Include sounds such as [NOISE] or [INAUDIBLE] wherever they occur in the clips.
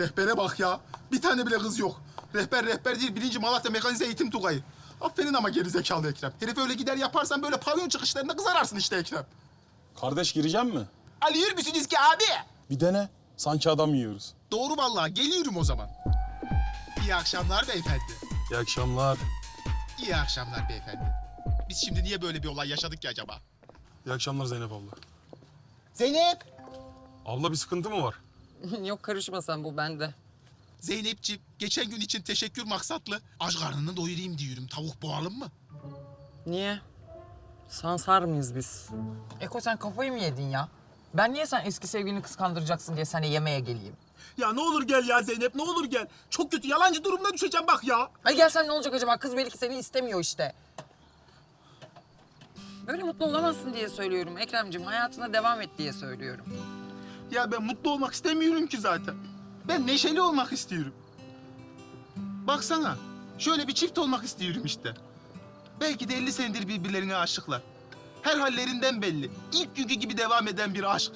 Rehbere bak ya. Bir tane bile kız yok. Rehber rehber değil. Birinci Malatya Mekanize Eğitim Tugayı. Aferin ama gerizekalı Ekrem. Herif öyle gider yaparsan böyle pavyon çıkışlarında kız ararsın işte Ekrem. Kardeş gireceğim mi? Alıyor musunuz ki abi? Bir dene. Sanki adam yiyoruz. Doğru vallahi. Geliyorum o zaman. İyi akşamlar beyefendi. İyi akşamlar. İyi akşamlar beyefendi. Biz şimdi niye böyle bir olay yaşadık ki acaba? İyi akşamlar Zeynep abla. Zeynep. Abla bir sıkıntı mı var? [LAUGHS] Yok karışma sen bu bende. Zeynepciğim, geçen gün için teşekkür maksatlı. Aç karnını doyurayım diyorum. Tavuk boğalım mı? Niye? Sansar mıyız biz? Eko sen kafayı mı yedin ya? Ben niye sen eski sevgilini kıskandıracaksın diye sana yemeğe geleyim? Ya ne olur gel ya Zeynep, ne olur gel. Çok kötü yalancı durumuna düşeceğim bak ya. Ay gelsen ne olacak acaba? Kız belki seni istemiyor işte. Böyle mutlu olamazsın diye söylüyorum Ekrem'cim. Hayatına devam et diye söylüyorum. Ya ben mutlu olmak istemiyorum ki zaten. Ben neşeli olmak istiyorum. Baksana, şöyle bir çift olmak istiyorum işte. Belki de 50 senedir birbirlerine aşıklar. Her hallerinden belli. İlk günkü gibi devam eden bir aşk.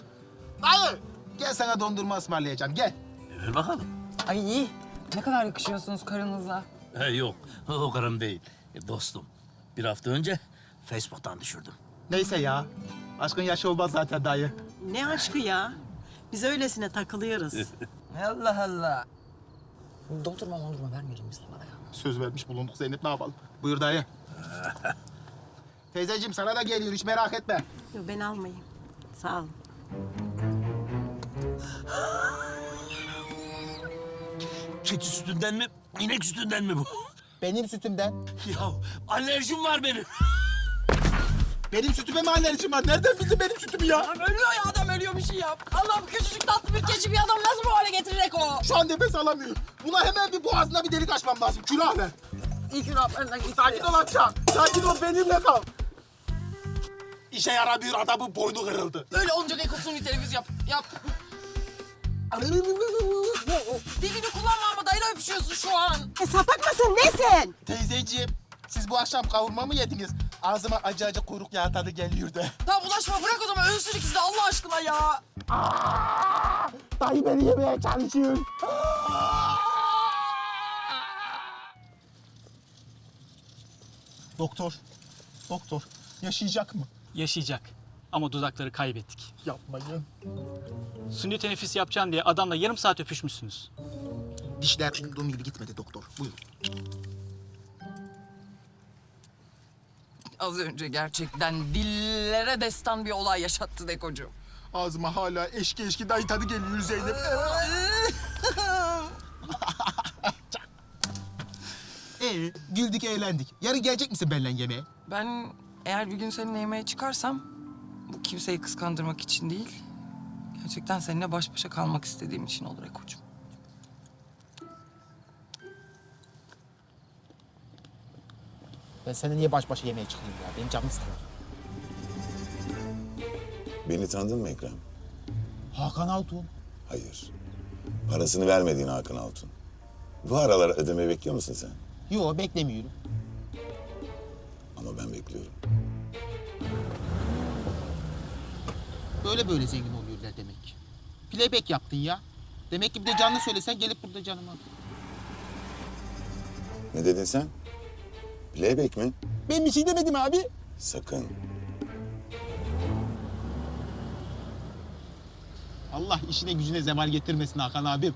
Dayı, gel sana dondurma ısmarlayacağım, gel. Ver bakalım. Ay iyi. Ne kadar yakışıyorsunuz karınızla. He yok o karım değil. E, dostum. Bir hafta önce Facebook'tan düşürdüm. Neyse ya, aşkın yaşı olmaz zaten dayı. Ne aşkı ya? Biz öylesine takılıyoruz. [LAUGHS] Allah Allah. Dondurma dondurma vermeyelim biz bana ya. Söz vermiş bulunduk Zeynep, ne yapalım? Buyur dayı. [LAUGHS] Teyzeciğim sana da geliyor, hiç merak etme. Yok, ben almayayım. Sağ olun. [LAUGHS] Keçi sütünden mi, inek sütünden mi bu? Benim sütümden. ya alerjim var benim. Benim sütüme mi alerjim var? Nereden bildin benim sütümü ya? Ölüyor ya adam ölüyor bir şey yap. Allah'ım küçücük tatlı bir keçi bir adam nasıl bu hale getirir Eko? Şu an nefes alamıyor. Buna hemen bir boğazına bir delik açmam lazım. Külah ver. İyi ki rahatlarından git. Sakin ol amca. Sakin ol benimle kal. İşe yaramıyor adamın boynu kırıldı. Öyle olunca Eko suni televizyon yap. Yap. Dilini kullanma ama dayla öpüşüyorsun şu an. E, sapak mısın? Nesin? Teyzeciğim siz bu akşam kavurma mı yediniz? Ağzıma acı acı kuyruk yağı tadı geliyor da. Tamam ulaşma bırak o zaman ölsün ikisi de Allah aşkına ya. Dayı beni yemeye çalışıyor. Doktor, doktor yaşayacak mı? Yaşayacak. Ama dudakları kaybettik. Yapmayın. Sünni teneffüs yapacaksın diye adamla yarım saat öpüşmüşsünüz. Dişler umduğum gibi gitmedi doktor. Buyurun. Az önce gerçekten dillere destan bir olay yaşattı Dekocuğum. Ağzıma hala eşki eşki dayı tadı geliyor Zeynep. [LAUGHS] Ee, güldük eğlendik. Yarın gelecek misin benimle yemeğe? Ben eğer bir gün seninle yemeğe çıkarsam bu kimseyi kıskandırmak için değil. Gerçekten seninle baş başa kalmak istediğim için olur Ekocuğum. Ben seninle niye baş başa yemeğe çıkayım ya? Benim canım sıkılır. Beni tanıdın mı Ekrem? Hakan Altun. Hayır. Parasını vermediğin Hakan Altun. Bu aralar ödeme bekliyor musun sen? Yo beklemiyorum. Ama ben bekliyorum. Böyle böyle zengin oluyorlar demek ki. Playback yaptın ya. Demek ki bir de canlı söylesen gelip burada canıma. Ne dedin sen? Playback mi? Ben bir şey demedim abi. Sakın. Allah işine gücüne zeval getirmesin Hakan abim.